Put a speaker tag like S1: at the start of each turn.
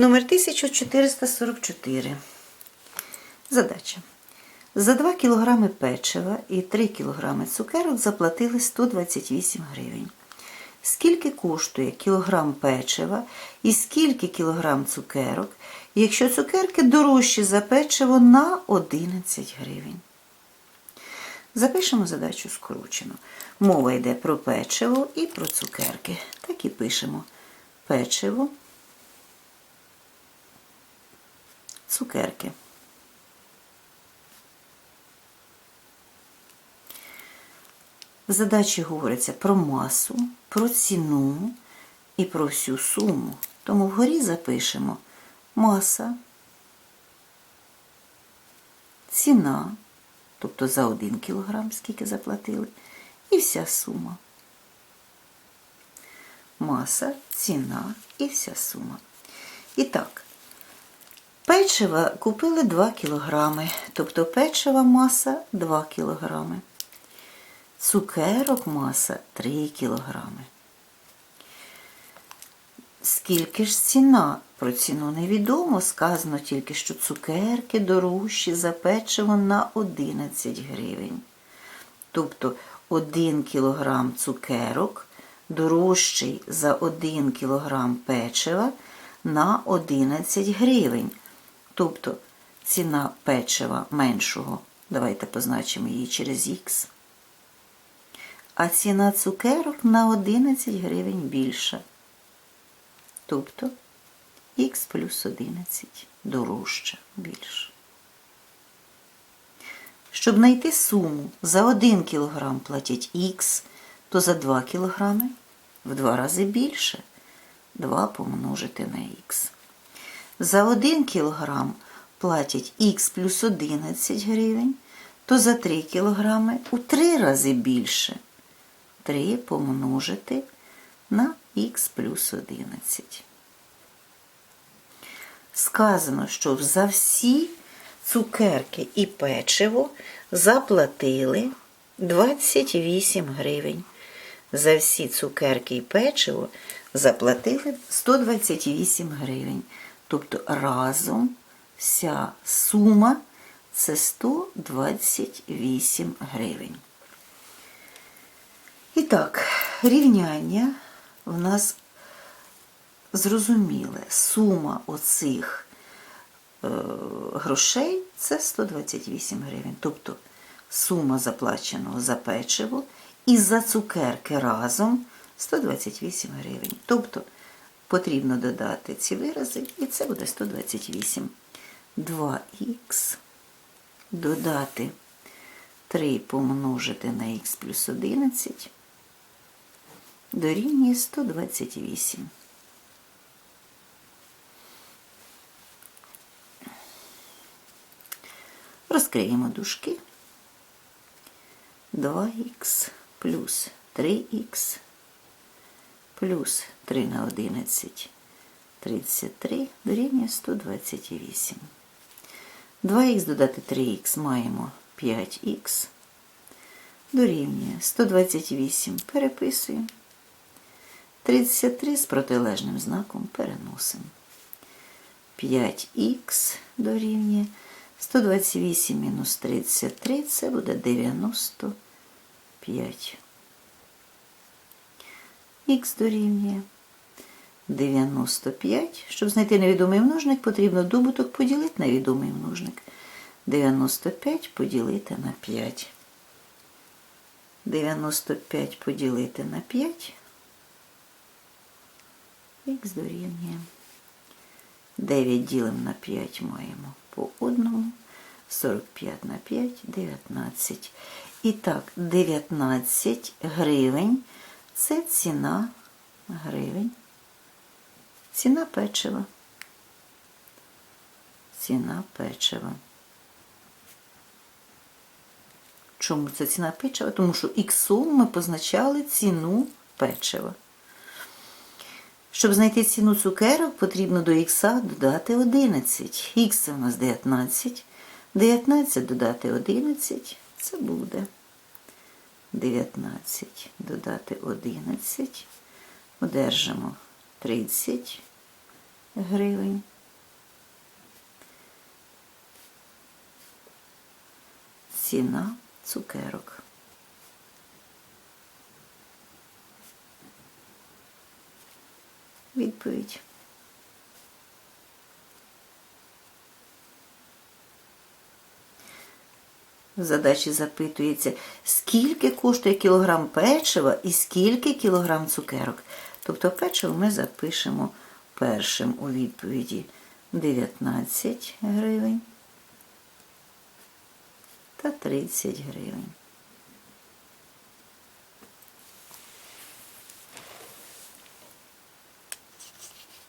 S1: Номер 1444. Задача. За 2 кг печива і 3 кг цукерок заплатили 128 гривень. Скільки коштує кілограм печива і скільки кілограм цукерок, якщо цукерки дорожчі за печиво на 11 гривень? Запишемо задачу скручено. Мова йде про печиво і про цукерки. Так і пишемо печиво, цукерки. В задачі говориться про масу, про ціну і про всю суму. Тому вгорі запишемо маса, ціна, тобто за 1 кілограм, скільки заплатили, і вся сума. Маса, ціна і вся сума. І так, печива купили 2 кілограми, тобто печива маса 2 кілограми. Цукерок маса 3 кілограми. Скільки ж ціна? Про ціну невідомо. Сказано тільки, що цукерки дорожчі за печиво на 11 гривень. Тобто 1 кілограм цукерок дорожчий за 1 кілограм печива на 11 гривень. Тобто ціна печива меншого, давайте позначимо її через х. А ціна цукерок на 11 гривень більша. Тобто х плюс 11 дорожче більше. Щоб знайти суму за 1 кг платять х, то за 2 кг в 2 рази більше 2 помножити на х. За 1 кг платять х плюс 11 гривень, то за 3 кг у 3 рази більше 3 помножити на х плюс 11. Сказано, що за всі цукерки і печиво заплатили 28 гривень. За всі цукерки і печиво заплатили 128 гривень. Тобто разом вся сума це 128 гривень. І так, рівняння в нас зрозуміле. Сума оцих е, грошей це 128 гривень. Тобто сума заплаченого за печиво і за цукерки разом 128 гривень. Тобто потрібно додати ці вирази, і це буде 128. 2х додати 3 помножити на х плюс 11 дорівнює 128. Розкриємо дужки. 2х плюс 3х плюс 3 на 11 33 дорівнює 128. 2х додати 3х маємо 5х дорівнює 128 переписуємо. 33 з протилежним знаком переносимо. 5х дорівнює 128 мінус 33 це буде 95. Х дорівнює 95. Щоб знайти невідомий множник, потрібно добуток поділити на відомий множник. 95 поділити на 5. 95 поділити на 5. Х дорівнює. 9 ділимо на 5 маємо по одному. 45 на 5 19. І так, 19 гривень це ціна гривень. Ціна печива. Ціна печива. Чому це ціна печива? Тому що іксом ми позначали ціну печива. Щоб знайти ціну цукерок, потрібно до х додати 11. Х це у нас 19. 19 додати 11 це буде 19, додати 11, одержимо 30 гривень. Ціна цукерок. Відповідь. В задачі запитується, скільки коштує кілограм печива і скільки кілограм цукерок. Тобто печиво ми запишемо першим у відповіді 19 гривень та 30 гривень.